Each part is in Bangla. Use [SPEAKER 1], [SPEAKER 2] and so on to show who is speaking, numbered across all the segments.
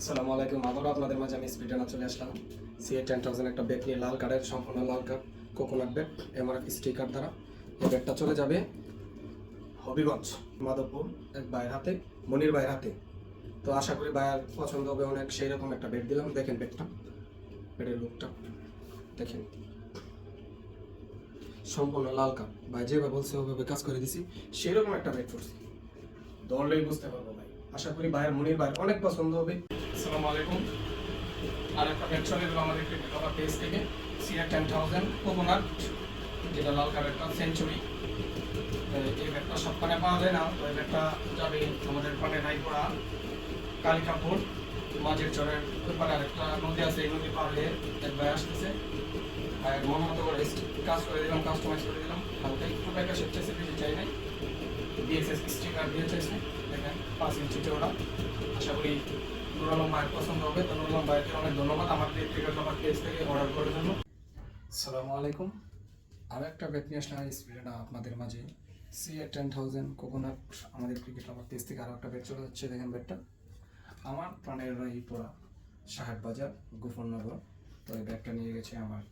[SPEAKER 1] আসসালামু আলাইকুম। আবারও আপনাদের মাঝে আমি স্পিডানা চলে আসলাম। সিএ টেন থাউজেন্ড একটা ব্যাগ নিয়ে লাল কার্ডের সম্পূর্ণ লাল card coconut bag MRF sticker দ্বারা। এই ব্যাগটা চলে যাবে হবিগঞ্জ, মাধবপুর, এক ভাইয়ের হাতে, মনির ভাইয়ের হাতে। তো আশা করি ভাইয়ের পছন্দ হবে অনেক সেই রকম একটা বেড দিলাম। দেখেন বেডটা বেডের লুকটা দেখেন। সম্পূর্ণ লাল কাপ ভাই যেভাবে বলছে, ওভাবে কাজ করে দিছি। সেরকম একটা বেড করছি ধরলেই বুঝতে পারব ভাই। আশা করি ভাইয়ের, মনির ভাই অনেক পছন্দ হবে। আসসালামু আলাইকুম। আর একটা বেড চলে এলো আমাদের ক্রিকেট কভার পেজ থেকে সিআর টেন থাউজেন্ড কোকোনাট যেটা লাল কালারটা সেঞ্চুরি এই ব্যাগটা সবখানে পাওয়া যায় না, তো এই ব্যাগটা যাবে আমাদের ওখানে রায়পুরা, কালিকাপুর, মাঝের চরের ওইপারে আরেকটা নদী আছে, এই নদী পার হয়ে এক আসতেছে। ভাইয়ের মন মতো করে কাজ করে দিলাম কাস্টমাইজ করে দিলাম, হালকা একটু ব্যাগটা শেপ বেশি চাই নাই। বিএসএস স্টিকার দিয়ে চাইছে, দেখেন, পাঁচ ইঞ্চিতে ওরা। আশা করি পছন্দ হবে অনেক ধন্যবাদ। আমার থেকে অর্ডার আসসালামু আলাইকুম। আর একটা ব্যাট নিয়ে স্পিডটা আপনাদের মাঝে। C A ten thousand coconut আমাদের ক্রিকেট আমার পেজ থেকে আরও একটা ব্যাট চলে যাচ্ছে, দেখেন ব্যাটটা আমার প্রাণের এই পড়া সাহেব বাজার গোফরনগর তো এই ব্যাগটা নিয়ে গেছে আমার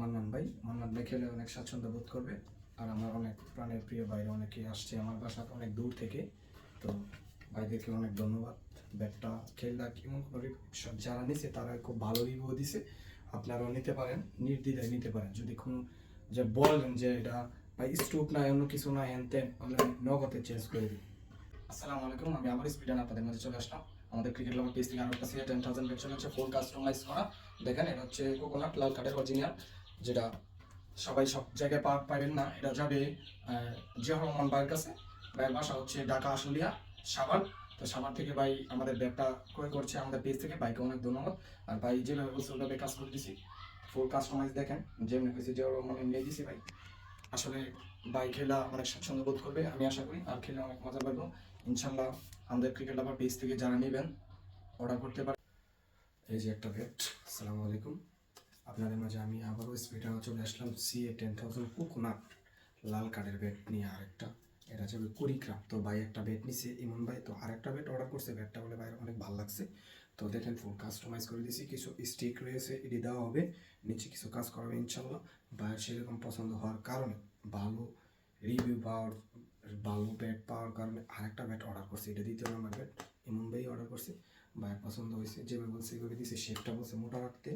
[SPEAKER 1] মান্নান ভাই। মান্নান ভাই খেলে অনেক স্বাচ্ছন্দ্য বোধ করবে। আর আমার অনেক প্রাণের প্রিয় বাইরে অনেকে আসছে আমার বাসা অনেক দূর থেকে। তো ভাইদেরকে অনেক ধন্যবাদ। ব্যাগটা খেললা কেমন করে সব যারা নিছে তারা খুব ভালো রিভিউ দিছে। আপনারাও নিতে পারেন, নির্দ্বিধায় নিতে পারেন। যদি কোনো যে বলেন যে এটা ভাই স্টুপ নাই, অন্য কিছু নাই, হ্যান তেন তাহলে নগদে চেঞ্জ করে দিই। আসসালামু আলাইকুম, আমি আবার স্পিডান আপনাদের মাঝে চলে আসলাম। আমাদের ক্রিকেট লাভার পেজ থেকে আরও একটা সিএ টেন থাউজেন্ড বেড হচ্ছে ফুল কাস্টমাইজ করা। দেখেন, এটা হচ্ছে কোকোনাট লাল কাঠের অরিজিনাল যেটা সবাই সব জায়গায় পা পাবেন না। এটা যাবে জিয়া রহমান ভাইয়ের কাছে। ভাইয়ের বাসা হচ্ছে ঢাকা আশুলিয়া, সাভার। তো সামার থেকে ভাই আমাদের ব্যাগটা ক্রয় করছে, আমাদের পেজ থেকে। ভাইকে অনেক ধন্যবাদ। আর ভাই যেভাবে বলছে, ওইভাবে কাজ করে দিছি। ফুল কাস্টমাইজ দেখেন, যেমনি হয়েছে জিয়া রহমান নিয়ে দিছি ভাই। আসলে ভাই খেলা অনেক স্বাচ্ছন্দ্য বোধ করবে, আমি আশা করি। আর খেলে অনেক মজা পাবো। ইনশাল্লাহ আমাদের ক্রিকেট লাভার পেজ থেকে যারা নেবেন অর্ডার করতে পারেন এই যে একটা ব্যাট আসসালামু আলাইকুম। আপনাদের মাঝে আমি আবারও স্পিডে চলে আসলাম C A ten thousand coconut লাল কার্ডের ব্যাট নিয়ে আরেকটা। এটা যাবে কুড়িক্রাফট তো ভাই একটা ব্যাট নিছে ইমন ভাই, তো আরেকটা ব্যাট অর্ডার করছে। ব্যাটটা বলে ভাইয়ের অনেক ভালো লাগছে। তো দেখেন ফুল কাস্টমাইজ করে দিয়েছি কিছু স্টিক রয়েছে, এটি দেওয়া হবে। নিচে কিছু কাজ করাবে ইনশাল্লাহ। ভাইয়ের সেরকম পছন্দ হওয়ার কারণে ভালো রিভিউ পাওয়ার, ভালো ব্যাট পাওয়ার কারণে আরেকটা ব্যাট অর্ডার করছি। এটা দ্বিতীয় নম্বর ব্যাট এমন ভাই অর্ডার করছে। ভাইয়ের পছন্দ হয়েছে। যেভাবে বলছে, এভাবে দিছে। শেপটা বলছে মোটা রাখতে।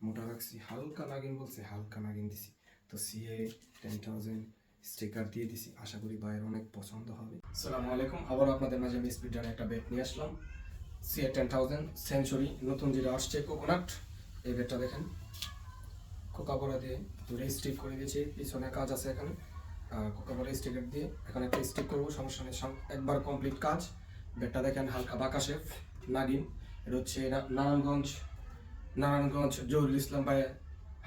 [SPEAKER 1] মোটা রাখছি। হালকা নাগিন বলছে, হালকা নাগিন দিছি। তো সিএ টেন থাউজেন্ড স্টিকার দিয়ে দিছি। আশা করি ভাইয়ের অনেক পছন্দ হবে। আসসালামু আলাইকুম আবার আপনাদের মাঝে আমি স্পিডার একটা ব্যাট নিয়ে আসলাম। সিএ টেন থাউজেন্ড সেঞ্চুরি নতুন যেটা আসছে কোকোনাট এই ব্যাটটা দেখেন কোকাকোলা দিয়ে দূরে স্টিক করে দিয়েছি। পিছনে কাজ আছে এখানে। কোকাকোলা স্টিকার দিয়ে এখানে একটা স্টিক করব, সমস্যা নেই। একবার কমপ্লিট কাজ। ব্যাটটা দেখেন, হালকা বাঁকা শেফ নাগিন। এটা হচ্ছে নারায়ণগঞ্জ নারায়ণগঞ্জ জহুরুল ইসলাম ভাই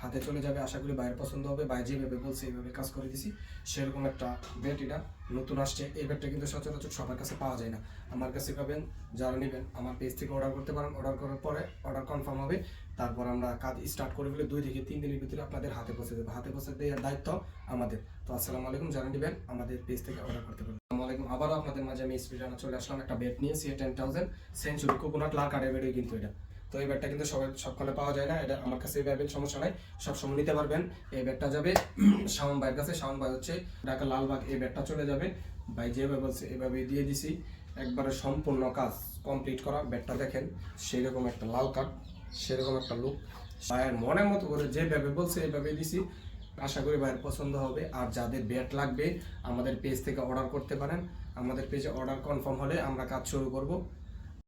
[SPEAKER 1] হাতে চলে যাবে, আশা করি ভাইয়ের পছন্দ হবে। ভাই যেভাবে বলছে, এইভাবে কাজ করে দিছি। সেরকম একটা ব্যাট এটা নতুন আসছে। এই ব্যাটটা কিন্তু সচরাচর সবার কাছে পাওয়া যায় না। আমার কাছে পাবেন, যারা নেবেন, আমার পেজ থেকে অর্ডার করতে পারেন। অর্ডার করার পরে অর্ডার কনফার্ম হবে। তারপর আমরা কাজ স্টার্ট করে ফেলে দুই থেকে তিন দিনের ভিতরে আপনাদের হাতে পৌঁছে দেবো। হাতে পৌঁছে দেওয়ার দায়িত্ব আমাদের। তো আসসালামু আলাইকুম, যারা নেবেন, আমাদের পেজ থেকে অর্ডার করতে পারেন। আলাইকুম, আবারও আপনাদের মাঝে আমি স্পিড চলে আসলাম একটা বেড নিয়ে C ten thousand century coconut লাল কাঠের বেডই কিন্তু এটা। তো এই ব্যাগটা কিন্তু সবাই সবখানে পাওয়া যায় না। এটা আমার কাছে পাবেন সমস্যা নাই। সব সময় নিতে পারবেন। এই ব্যাগটা যাবে শাওন ভাইয়ের কাছে। শাওন ভাই হচ্ছে ঢাকা লালবাগ, এই ব্যাগটা চলে যাবে। ভাই যেভাবে বলছে এভাবে দিয়ে দিছি। একবারে সম্পূর্ণ কাজ কমপ্লিট করা। ব্যাগটা দেখেন সেই রকম একটা লাল কাঠ সেরকম একটা লুক ভাইয়ের মনের মতো করে যেভাবে বলছে এইভাবে দিছি। আশা করি ভাইয়ের পছন্দ হবে। আর যাদের ব্যাট লাগবে, আমাদের পেজ থেকে অর্ডার করতে পারেন। আমাদের পেজে অর্ডার কনফার্ম হলে আমরা কাজ শুরু করব।